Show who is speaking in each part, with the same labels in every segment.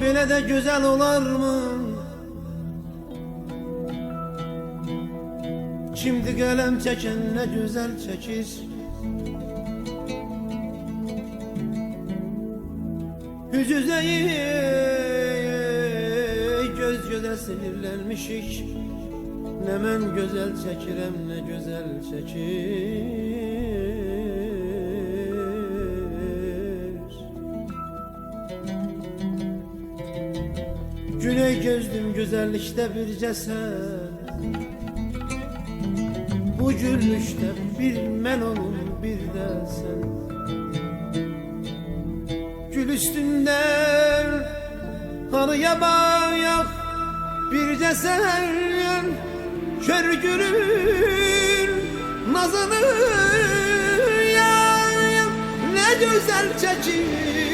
Speaker 1: belə də gözəl olarmı? Kimdi qələm çəkən nə gözəl çəkir Yüz üzəyi göz gözə sinirlənmişik Nə mən gözəl çəkirəm, nə gözəl çəkir Güney gözlüm güzellikte bircəsən Bu gülüşdə bir mən olum bir də sən Gül üstündən halıya bayaq bircəsən Kör gülün nazını yayım Ne güzel çekir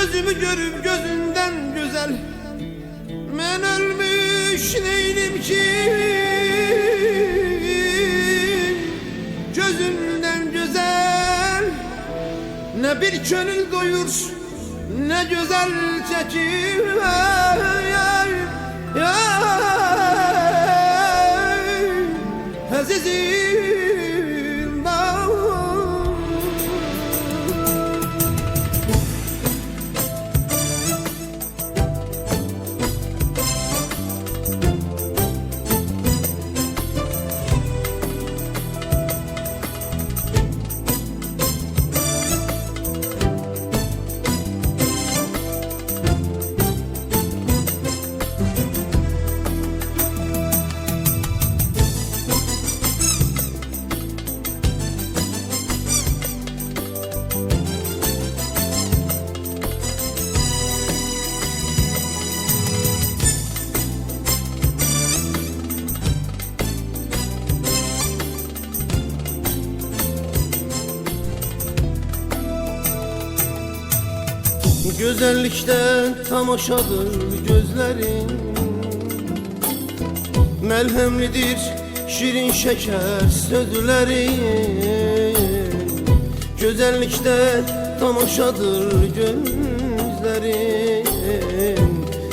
Speaker 1: gözümü görüp gözünden güzel. Ben ölmüş değilim ki. Gözünden güzel. Ne bir gönül doyur Ne güzel çekir Güzellikte tamaşadır gözlerin. Melhemlidir şirin şeker sözlerin. Güzellikte tamaşadır gözlerin.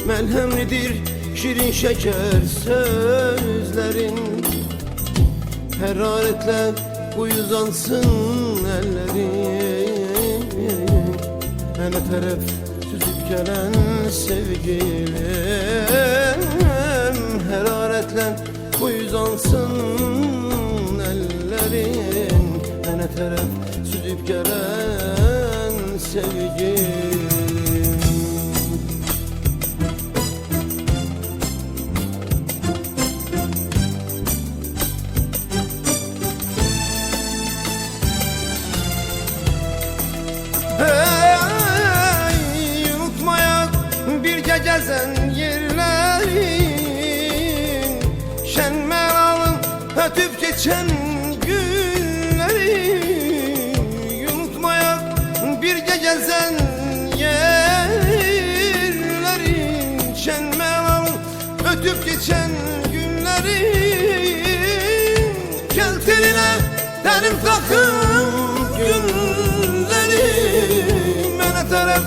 Speaker 1: Melhemlidir şirin şeker sözlerin. Heraretle uyuzansın ellerin Hele taraf süzüp gelen sevgilim Heraretle uyuzansın ellerin Şen meralın ötüp geçen günleri Unutmaya bir gecesen yerlerin Şen meralın ötüp geçen günleri. Gel teline terim takım günleri Mene taraf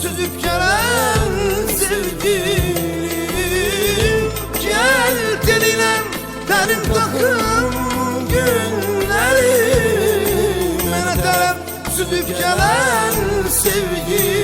Speaker 1: süzüp gelen takım günleri. Mene taraf sevgilim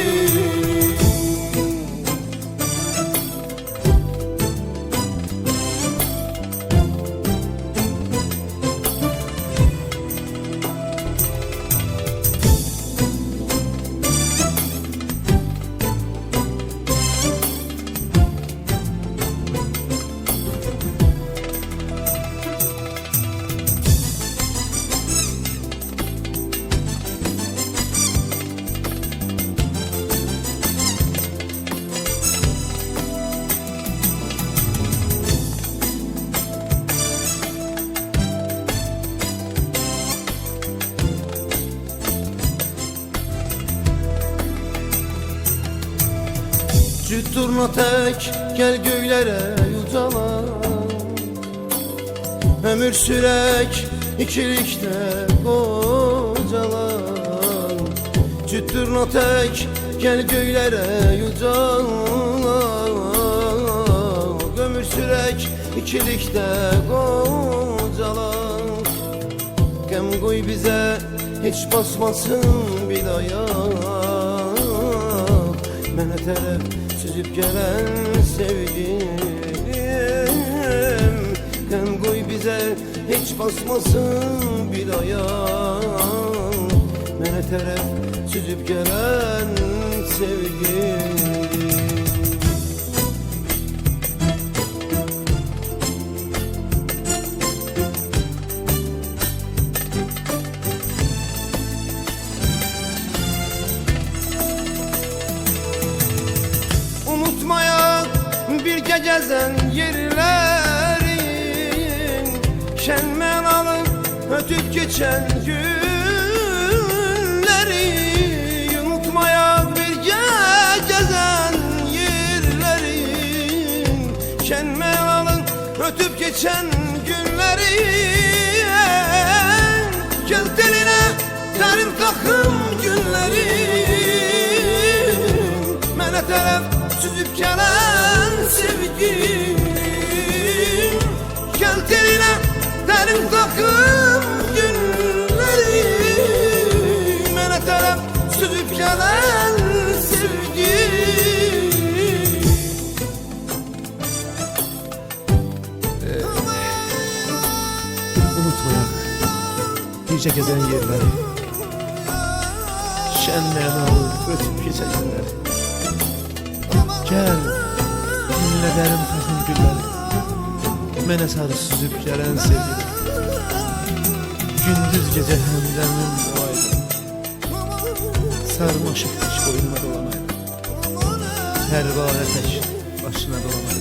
Speaker 1: Cütturna tek gel göylere yücalan Ömür sürek ikilikte kocalan Cüttürna tek gel göylere yücalan Ömür sürek ikilikte kocalan Gem koy bize hiç basmasın bir ayak Mene tərəf süzüb gələn sevgilim. Qəm qoy bizə heç basmasın bir ayak Mənə tərəf süzüb gələn sevgilim bir gecəzən yerlərin Şənmən alıb ötüb keçən günləri Unutmaya bir gecəzən yerlərin Şənmən alıb ötüb keçən günləri Gəl telinə tərim taxım günləri Mənə süzüb gələn sevgim Gəl telinə dərin taxım günləri Mənə tərəf süzüb gələn sevgim
Speaker 2: Unutmayak Bircə gəzən yerləri Şənməyən alıb ötüb keçəcəkləri Gəl Dinlədərim taxım gülləri Mənə sarı süzüb gələn sevgilim Gündüz gecə həmdəmin ayda Sarmaşıq tək boynuma dolanaydı Pərvanə tək başına dolanaydı